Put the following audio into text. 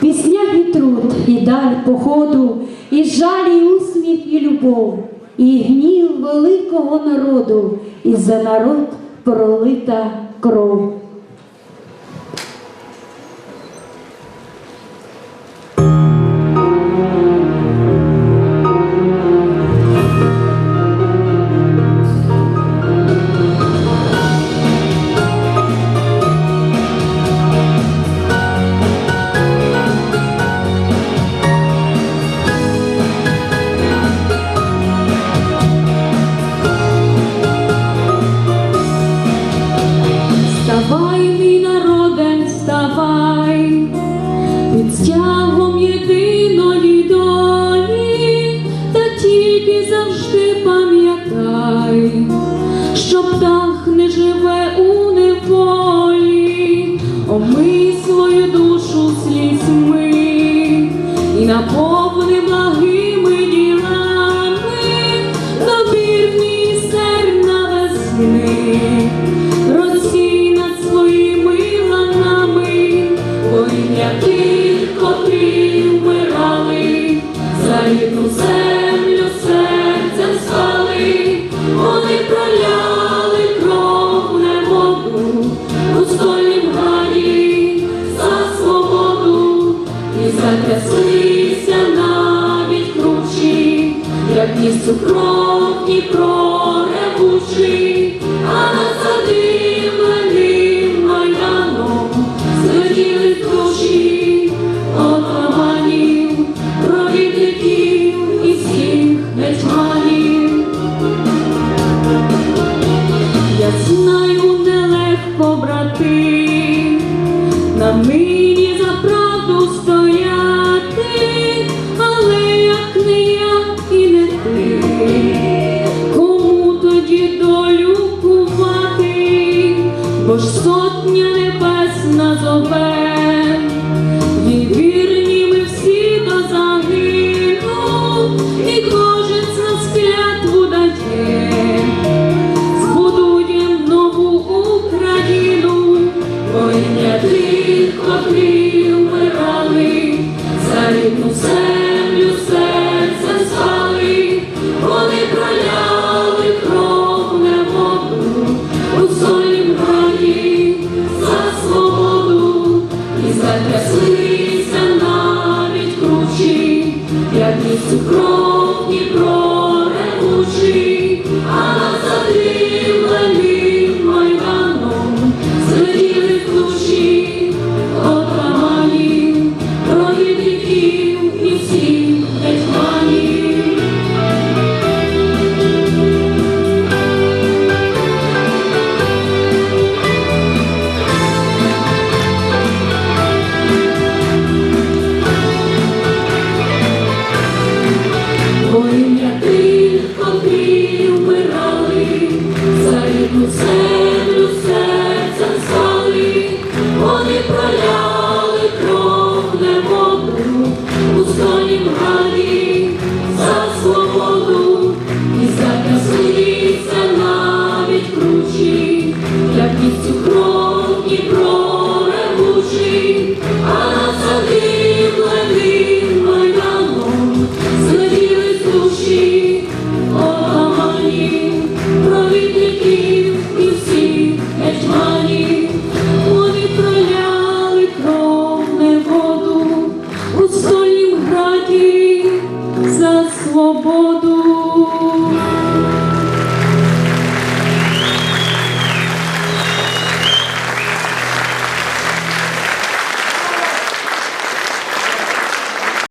Пісня і труд, і даль походу, і жаль, і усміх, і любов, і гнів великого народу, і за народ пролита кров. que тряслися навіть кручі, як ні сукров, ні проревучі, а над задимленим майданом злетіли душі отаманів, провідників і всіх нечманів. Я знаю, бо ж сотня небес нас. кров Дніпро не учи, а назади. Lobo.